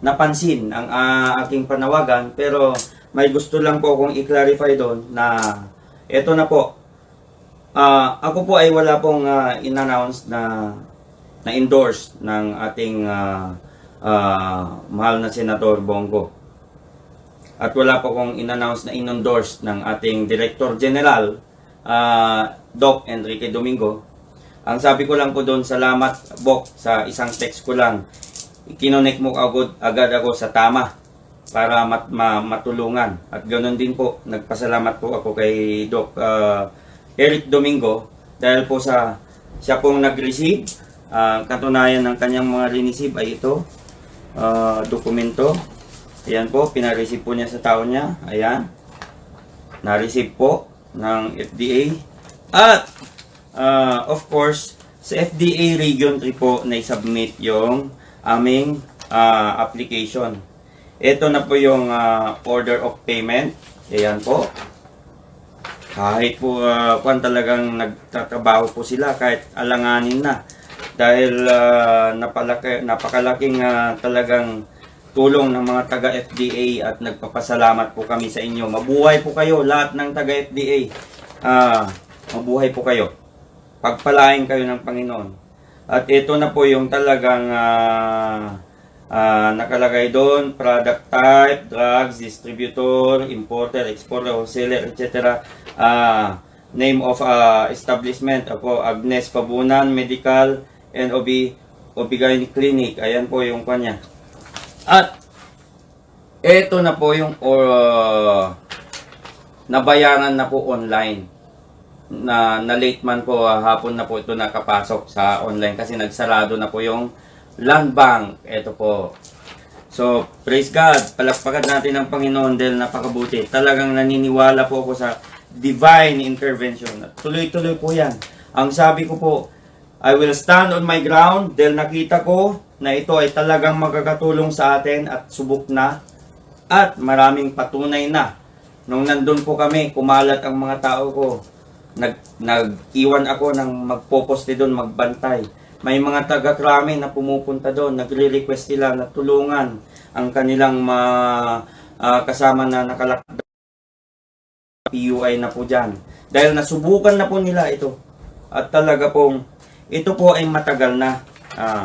napansin ang ah, aking panawagan pero may gusto lang po akong i-clarify doon na eto na po. Ah, ako po ay wala pong ah, in-announce na na endorse ng ating ah, ah, mahal na senador Bongo. At wala po akong in-announce na in-endorse ng ating Director General ah, Doc Enrique Domingo. Ang sabi ko lang po doon, salamat Bok sa isang text ko lang. Kinonek mo agad, agad ako sa tama para mat, ma- matulungan. At ganoon din po, nagpasalamat po ako kay Doc ah, Eric Domingo dahil po sa siya pong nag-receive. Ah, katunayan ng kanyang mga receive ay ito, ah, dokumento. Ayan po, pinareceive po niya sa tao niya. Ayan. Na-receive po ng FDA. At, ah, of course, sa FDA Region 3 po na submit yung aming ah, application. Ito na po yung ah, order of payment. Ayan po. Kahit po uh, kung talagang nagtatrabaho po sila, kahit alanganin na. Dahil ah, napalaki, napakalaking ah, talagang tulong ng mga taga-FDA at nagpapasalamat po kami sa inyo. Mabuhay po kayo, lahat ng taga-FDA. Ah, mabuhay po kayo. Pagpalain kayo ng Panginoon. At ito na po yung talagang ah, ah, nakalagay doon, product type, drugs, distributor, importer, exporter, wholesaler, etc. Ah, name of ah, establishment, po, Agnes Pabunan Medical and OB, Obigay Clinic. Ayan po yung kanya. At ito na po yung uh, nabayaran na po online na na late man po ah, hapon na po ito nakapasok sa online kasi nagsarado na po yung land bank. Ito po. So, praise God. Palakpakan natin ang Panginoon dahil napakabuti. Talagang naniniwala po ako sa divine intervention. Tuloy-tuloy po yan. Ang sabi ko po, I will stand on my ground dahil nakita ko na ito ay talagang magkakatulong sa atin at subok na at maraming patunay na. Nung nandun po kami, kumalat ang mga tao ko. Nag, nag-iwan ako ng magpoposte doon, magbantay. May mga taga-krami na pumupunta doon, nagre-request sila na tulungan ang kanilang ma, ah, kasama na nakalakda PUI na po dyan. Dahil nasubukan na po nila ito. At talaga pong, ito po ay matagal na. Ah.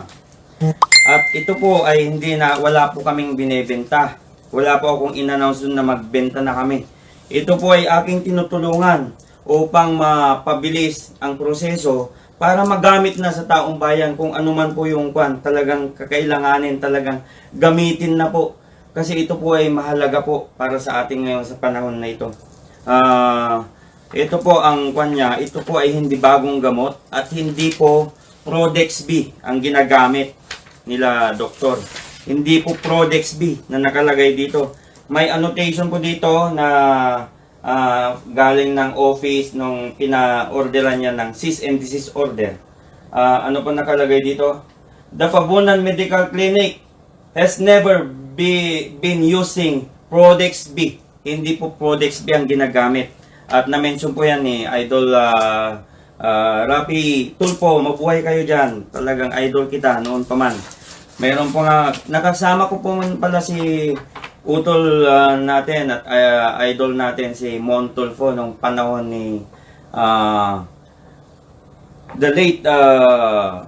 At ito po ay hindi na, wala po kaming binebenta. Wala po akong in-announce na magbenta na kami. Ito po ay aking tinutulungan upang mapabilis ang proseso para magamit na sa taong bayan kung ano man po yung kwan talagang kakailanganin talagang gamitin na po kasi ito po ay mahalaga po para sa ating ngayon sa panahon na ito. Ah, ito po ang kwan niya, ito po ay hindi bagong gamot at hindi po Prodex B ang ginagamit nila doktor. Hindi po Prodex B na nakalagay dito. May annotation po dito na ah, galing ng office nung pina-orderan niya ng cease and desist order. Ah, ano po nakalagay dito? The Fabunan Medical Clinic has never be, been using Prodex B. Hindi po Prodex B ang ginagamit. At na-mention po yan ni Idol ah ah, Rapi Tulpo, mabuhay kayo dyan. Talagang idol kita noon pa man. Meron po nga, nakasama ko po pala si utol ah, natin at ah, idol natin si Mon Tulfo nung panahon ni ah, the late uh,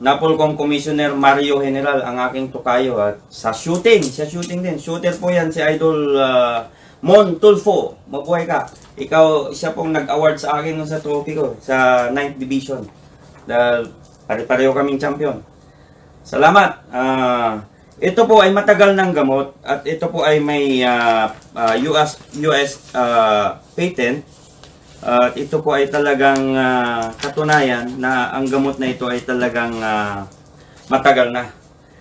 Napolcom Commissioner Mario General ang aking tukayo at sa shooting, sa shooting din. Shooter po yan si Idol uh, Mon Tulfo. Mabuhay ka. Ikaw, siya pong nag-award sa akin sa trophy ko, sa 9th Division. Dahil pare-pareho kaming champion. Salamat. Ah, ito po ay matagal ng gamot at ito po ay may ah, ah, US US ah, patent. At ito po ay talagang ah, katunayan na ang gamot na ito ay talagang ah, matagal na.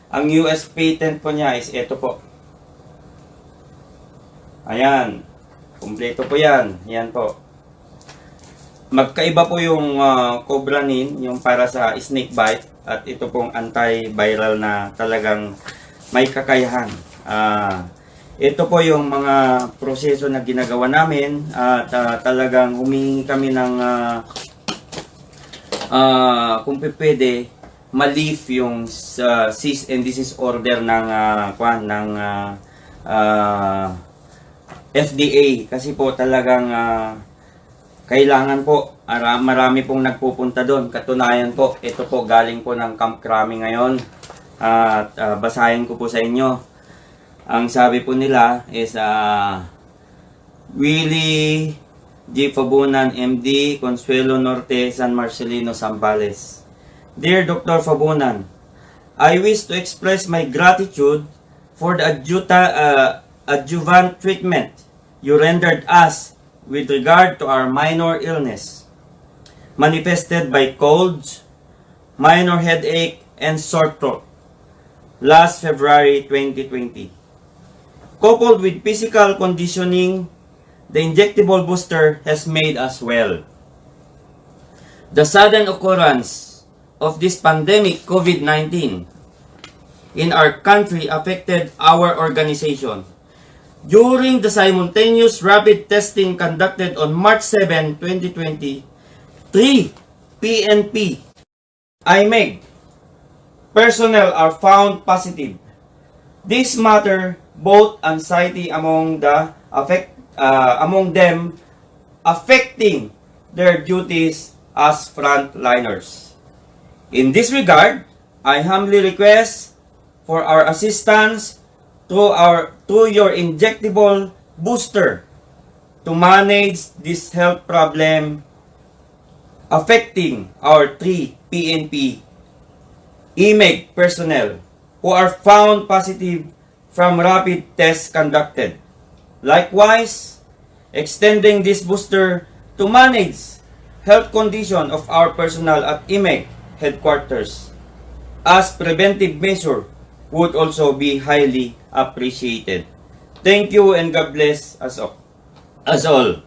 Ang US patent po niya is ito po. Ayan. Kumpleto po yan. Yan po. Magkaiba po yung uh, Cobranin, yung para sa snake bite. At ito pong antiviral na talagang may kakayahan. Ah, ito po yung mga proseso na ginagawa namin at ah, talagang humingi kami ng ah, ah, kung pwede ma-lift yung sa cease and desist order ng kwan ng ah, ah, FDA kasi po talagang ah, kailangan po ara- marami pong nagpupunta doon. Katunayan po, ito po galing po ng Camp Crami ngayon. At ah, basahin ko po sa inyo. Ang sabi po nila is ah Willie G. Fabunan, MD, Consuelo Norte, San Marcelino, Zambales. Dear Dr. Fabunan, I wish to express my gratitude for the adjuta, uh, adjuvant treatment you rendered us with regard to our minor illness, manifested by colds, minor headache, and sore throat last February 2020. Coupled with physical conditioning, the injectable booster has made us well. The sudden occurrence of this pandemic COVID-19 in our country affected our organization. During the simultaneous rapid testing conducted on March 7, 2020, three PNP IMEG personnel are found positive. This matter both anxiety among the affect uh, among them affecting their duties as frontliners. In this regard, I humbly request for our assistance through our through your injectable booster to manage this health problem affecting our three PNP IMEG personnel who are found positive from rapid tests conducted. Likewise, extending this booster to manage health condition of our personnel at IMEG headquarters as preventive measure would also be highly appreciated. Thank you and God bless us all. As all.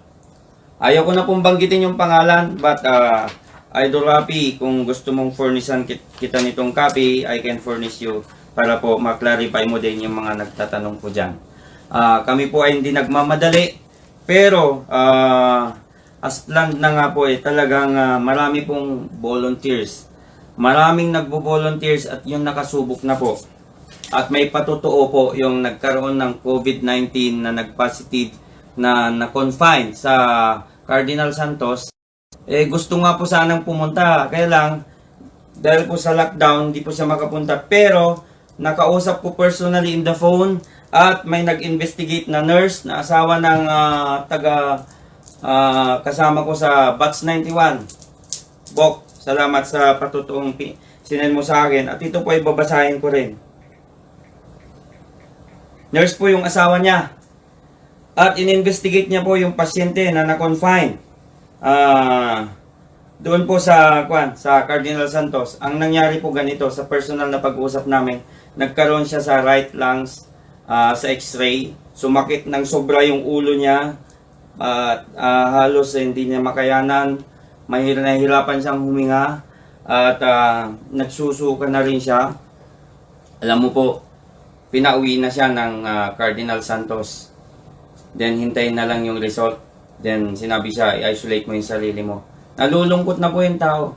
Ayaw ko na pong banggitin yung pangalan, but uh, Idol Rapi, kung gusto mong furnishan kit- kita nitong copy, I can furnish you para po maklarify mo din yung mga nagtatanong po dyan. Ah, kami po ay hindi nagmamadali, pero ah, as planned na nga po eh, talagang ah, marami pong volunteers. Maraming nagbo-volunteers at yung nakasubok na po. At may patotoo po yung nagkaroon ng COVID-19 na nag-positive na na-confine sa Cardinal Santos. Eh gusto nga po sanang pumunta. Kaya lang, dahil po sa lockdown, hindi po siya makapunta. Pero, nakausap ko personally in the phone at may nag-investigate na nurse na asawa ng ah, taga ah, kasama ko sa Batch 91. Bok, salamat sa patutuong sinend mo sa akin. At ito po ay babasahin ko rin. Nurse po yung asawa niya. At ininvestigate niya po yung pasyente na na-confine. Ah, doon po sa kwan, sa Cardinal Santos. Ang nangyari po ganito sa personal na pag-usap namin, nagkaroon siya sa right lungs ah, sa x-ray. Sumakit ng sobra yung ulo niya. At ah, halos hindi niya makayanan. Mahir nahihirapan siyang huminga. At ah, nagsusuka na rin siya. Alam mo po, pinauwi na siya ng ah, Cardinal Santos. Then hintayin na lang yung result. Then sinabi siya, i-isolate mo yung sarili mo. Nalulungkot na po yung tao.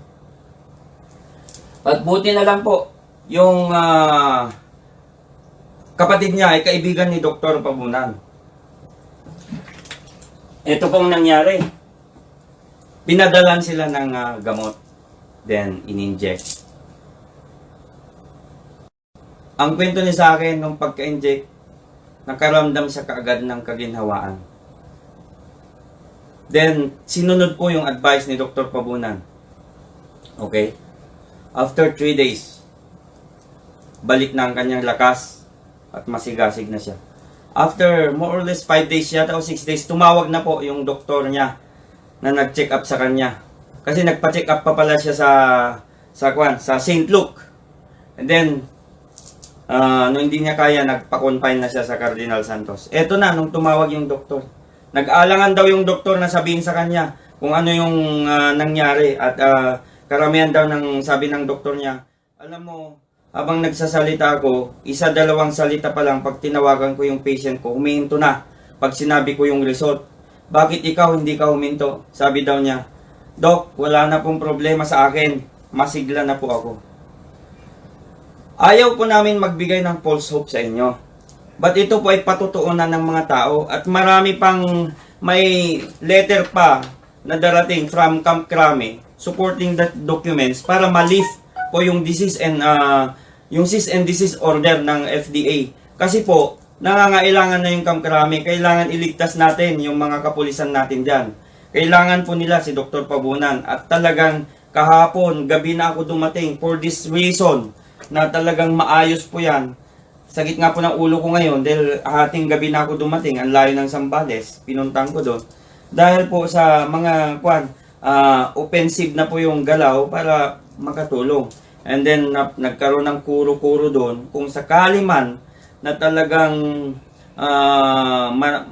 At buti na lang po, yung ah, kapatid niya ay kaibigan ni Dr. Pabunan. Ito pong nangyari. Pinadalan sila ng ah, gamot. Then, in-inject. Ang kwento niya sa akin, nung pagka-inject, nakaramdam siya kaagad ng kaginhawaan. Then, sinunod po yung advice ni Dr. Pabunan. Okay? After 3 days, balik na ang kanyang lakas at masigasig na siya. After more or less 5 days yata o 6 days, tumawag na po yung doktor niya na nag-check up sa kanya. Kasi nagpa-check up pa pala siya sa sa kwan, sa St. Luke. And then ah nung hindi niya kaya, nagpa-confine na siya sa Cardinal Santos. Eto na nung tumawag yung doktor. Nag-alangan daw yung doktor na sabihin sa kanya kung ano yung ah, nangyari at ah, karamihan daw ng sabi ng doktor niya, alam mo, habang nagsasalita ako, isa dalawang salita pa lang pag tinawagan ko yung patient ko, humihinto na pag sinabi ko yung result. Bakit ikaw hindi ka huminto? Sabi daw niya, Dok, wala na pong problema sa akin. Masigla na po ako. Ayaw po namin magbigay ng false hope sa inyo. But ito po ay patutuunan ng mga tao at marami pang may letter pa na darating from Camp Crame supporting the documents para ma-lift po yung disease and ah, yung cease and disease order ng FDA. Kasi po, nangangailangan na yung Camp Crame, kailangan iligtas natin yung mga kapulisan natin diyan. Kailangan po nila si Dr. Pabunan at talagang kahapon, gabi na ako dumating for this reason na talagang maayos po yan. Sakit nga po ng ulo ko ngayon dahil hating gabi na ako dumating, ang layo ng Sambales, pinuntang ko doon. Dahil po sa mga kwan, ah, offensive na po yung galaw para makatulong. And then na, nagkaroon ng kuro-kuro doon kung sakali man na talagang ah, ma-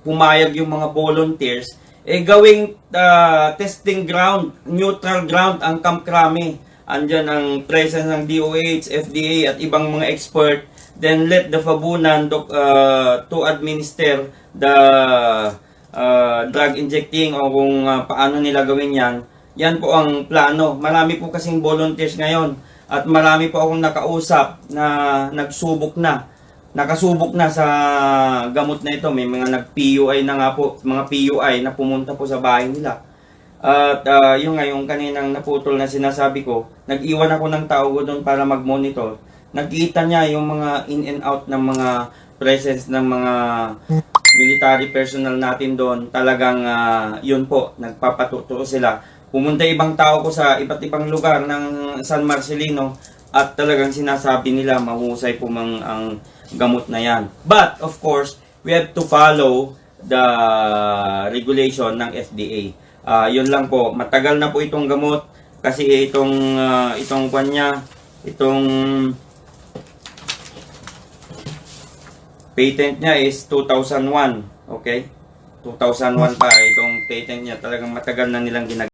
pumayag yung mga volunteers, eh gawing ah, testing ground, neutral ground ang Camp Crame. Andyan ang presence ng DOH, FDA at ibang mga expert. Then let the Fabunan ah, to administer the ah, drug injecting o kung ah, paano nila gawin yan. Yan po ang plano. Marami po kasing volunteers ngayon at marami po akong nakausap na nagsubok na nakasubok na sa gamot na ito. May mga nag-PUI na nga po, mga PUI na pumunta po sa bahay nila. At ah, yung nga, yung kaninang naputol na sinasabi ko, nag-iwan ako ng tao doon para mag-monitor. Nakita niya yung mga in and out ng mga presence ng mga military personnel natin doon. Talagang ah, yun po, nagpapatuturo sila. Pumunta ibang tao ko sa iba't ibang lugar ng San Marcelino at talagang sinasabi nila mahusay po mang ang gamot na yan. But, of course, we have to follow the regulation ng FDA. Ah, yun lang po. Matagal na po itong gamot kasi itong ah, itong kwan niya, itong patent niya is 2001. Okay? 2001 pa itong patent niya. Talagang matagal na nilang ginagawa.